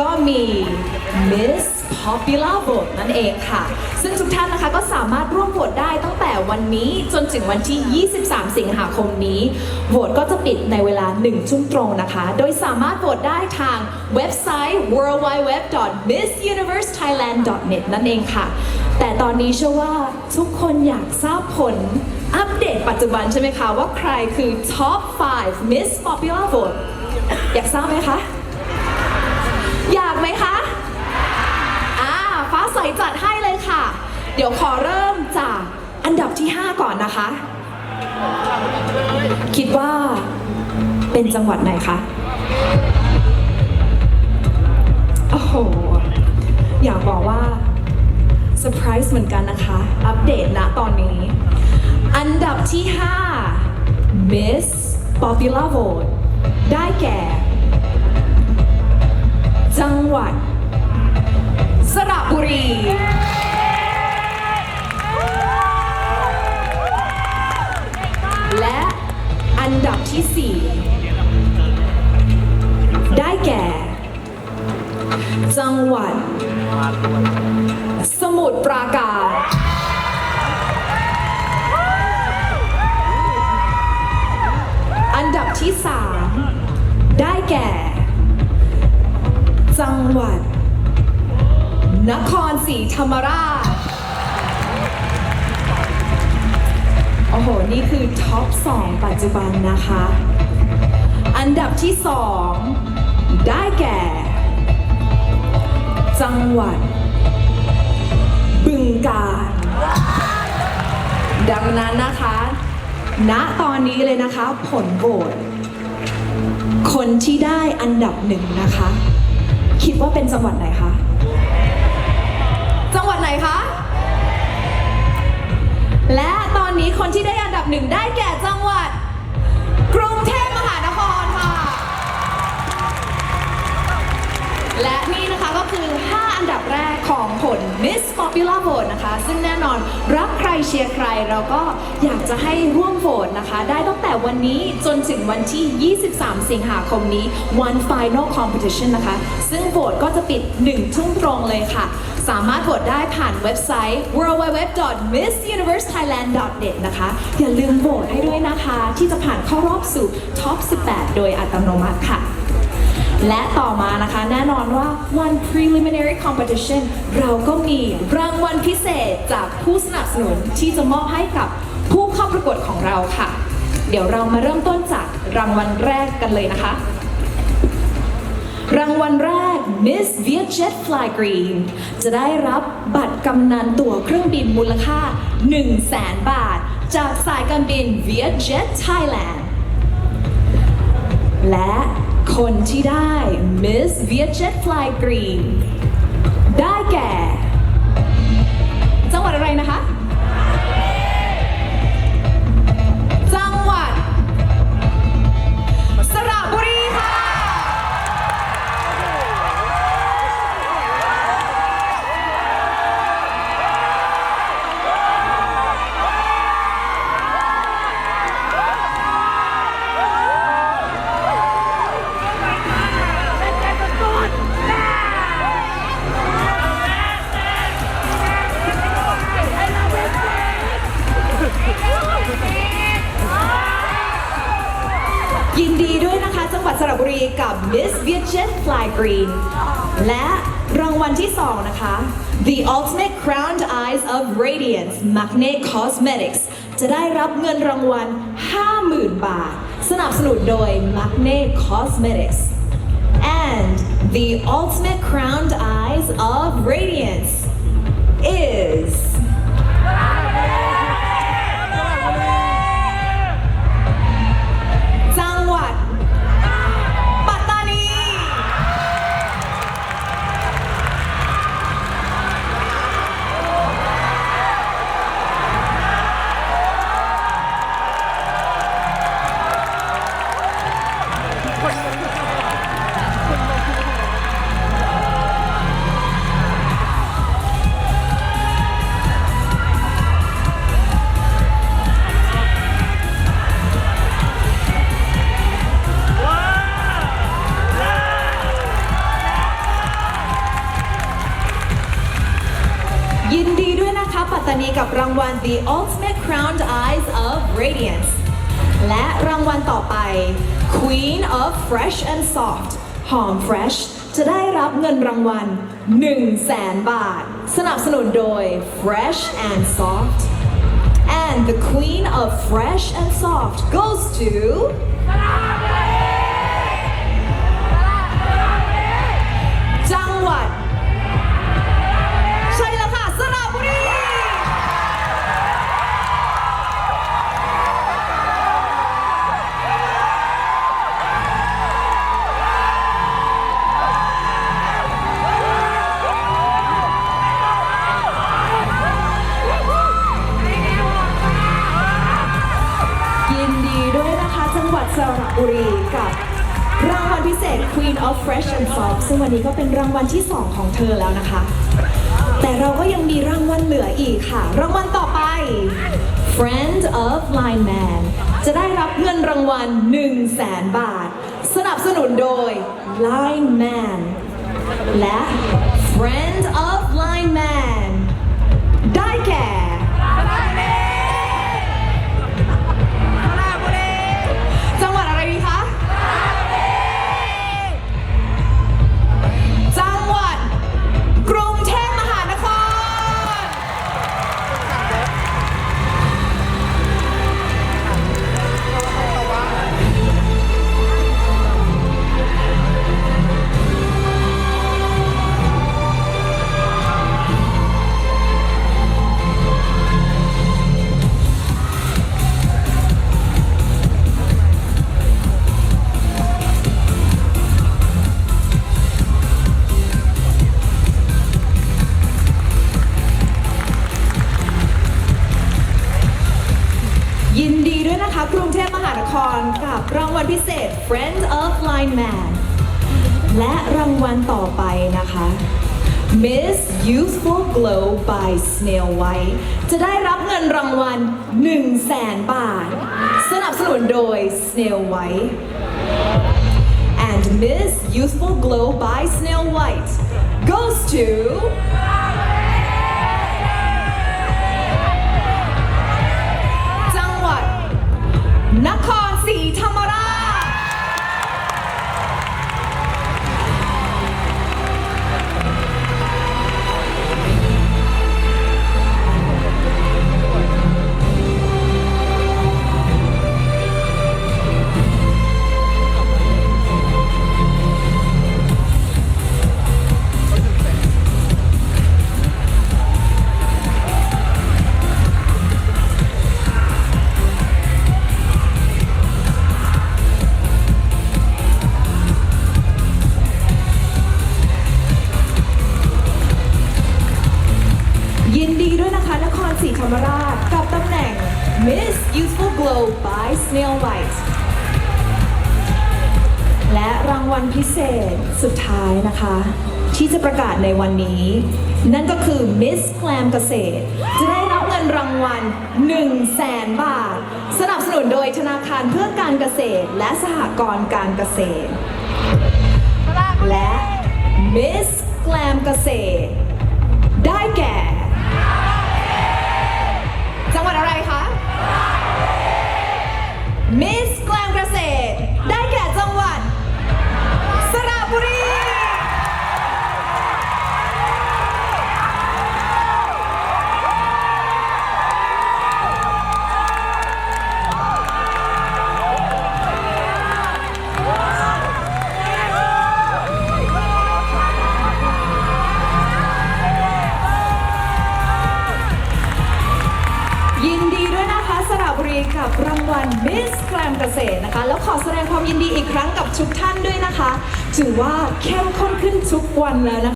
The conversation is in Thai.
ก็มี Miss Popular Vote นั่นเองค่ะ ซึ่งทุกท่านนะคะก็สามารถร่วมโหวตได้ตั้งแต่วันนี้จนถึงวันที่ 23 สิงหาคมนี้โหวตก็จะปิดในเวลา1ทุ่มตรงนะคะ โดยสามารถโหวตได้ทางเว็บไซต์ worldwideweb.missuniversethailand.net นั่นเองค่ะ แต่ตอนนี้เชื่อว่าทุกคนอยากทราบผลอัปเดตปัจจุบันใช่ไหมคะ ว่าใครคือ Top 5 Miss Popular Vote อยากทราบไหมคะ จัดให้เลยค่ะ เดี๋ยวขอเริ่มจากอันดับที่ 5 ก่อนนะคะ คิดว่าเป็นจังหวัดไหนคะ โอ้โห อยากบอกว่าเซอร์ไพรส์เหมือนกันนะคะ อัปเดตนะตอนนี้ อันดับที่ 5 Miss Popular Vote ได้แก่ จังหวัด สระบุรี และอันดับที่ 4 ได้แก่ จังหวัด สมุทรปราการอันดับที่ 3 ได้แก่ จังหวัด นครศรีธรรมราช โอ้โห นี่คือท็อป 2 ปัจจุบันนะคะ อันดับที่ 2 ได้แก่ จังหวัด บึงกาฬดังนั้นนะคะ ณ ตอนนี้เลยนะคะ ผลโหวตคนที่ได้อันดับหนึ่งนะคะ คิดว่าเป็นจังหวัดไหนคะ ไหนคะ และตอนนี้คนที่ได้อันดับหนึ่งได้แก่จัง ของผล Miss Popular Vote นะคะ ซึ่งแน่นอนรักใครเชียร์ใครเราก็อยากจะให้ร่วมโหวตนะคะ ได้ตั้งแต่วันนี้จนถึงวันที่ 23 สิงหาคมนี้ One Final Competition นะคะ ซึ่งโหวตก็จะปิด1ทุ่มตรงเลยค่ะ สามารถโหวตได้ผ่านเว็บไซต์ www.missuniversethailand.net นะคะ อย่าลืมโหวตให้ด้วยนะคะ ที่จะผ่านเข้ารอบสู่ Top 18 โดยอัตโนมัติค่ะ และต่อมานะคะแน่นอนว่า One Preliminary Competition เราก็มีรางวัลพิเศษจากผู้สนับสนุนที่จะมอบให้กับผู้เข้าประกวดของเราค่ะ เดี๋ยวเรามาเริ่มต้นจากรางวัลแรกกันเลยนะคะ รางวัลแรก Miss Vietjet Fly Green จะได้รับบัตรกำนันตั๋วเครื่องบินมูลค่า 1 0 0 0 0แสนบาท จากสายการบิน Vietjet Thailand และ คนที่ได้ Miss Vietjet Fly Green ยินดีด้วยนะคะ จังหวัดสระบุรีกับ Miss Vietjet Fly Green และรางวัลที่ 2 นะคะ The Ultimate Crowned Eyes of Radiance Magnet Cosmetics จะได้รับเงินรางวัล 50,000 บาท สนับสนุนโดย Magnet Cosmetics and the Ultimate Crowned Eyes of Radiance is ยินดีด้วยนะคะปัตตานีกับรางวัล The Ultimate Crowned Eyes of Radiance และรางวัลต่อไป Queen of Fresh and Soft หอม Fresh จะได้รับเงินรางวัล 1 0 0 0 0แสนบาท สนับสนุนโดย Fresh and Soft and the Queen of Fresh and Soft goes to Queen of Fresh and Soft ซึ่งวันนี้ก็เป็นรางวัลที่ 2 ของเธอแล้วนะคะ แต่เราก็ยังมีรางวัลเหลืออีกค่ะ รางวัลต่อไป Friend of Line Man จะได้รับเงินรางวัล 1 0 0 0 0แบาท สนับสนุนโดย Line Man และ Friend of นะคะกรุงเทพมหานครกับรางวัลพิเศษ Friends of Line Man และรางวัลต่อไปนะคะ Miss Youthful Glow by Snail White จะได้รับเงินรางวัล 1 0 0 0 0แสนบาท สนับสนุนโดย Snail White and Miss Youthful Glow by Snail White goes to นค ธรรมราชกับตำแหน่ง Miss Youthful Glow by Snail White และรางวัลพิเศษสุดท้ายนะคะ ที่จะประกาศในวันนี้ นั่นก็คือ Miss Glam เกษตร จะได้รับเงินรางวัล 1 0 0 0 0แสนบาท สนับสนุนโดยธนาคารเพื่อการเกษตร และสหกรณ์การเกษตร และ Miss Glam เกษตร ได้แก่ อะไรคะมิส สแกรมเกษตรนะคะ แล้วขอแสดงความยินดีอีกครั้งกับทุกท่านด้วยนะคะ ถือว่าเข้มข้นขึ้นทุกวันแล้วนะคะ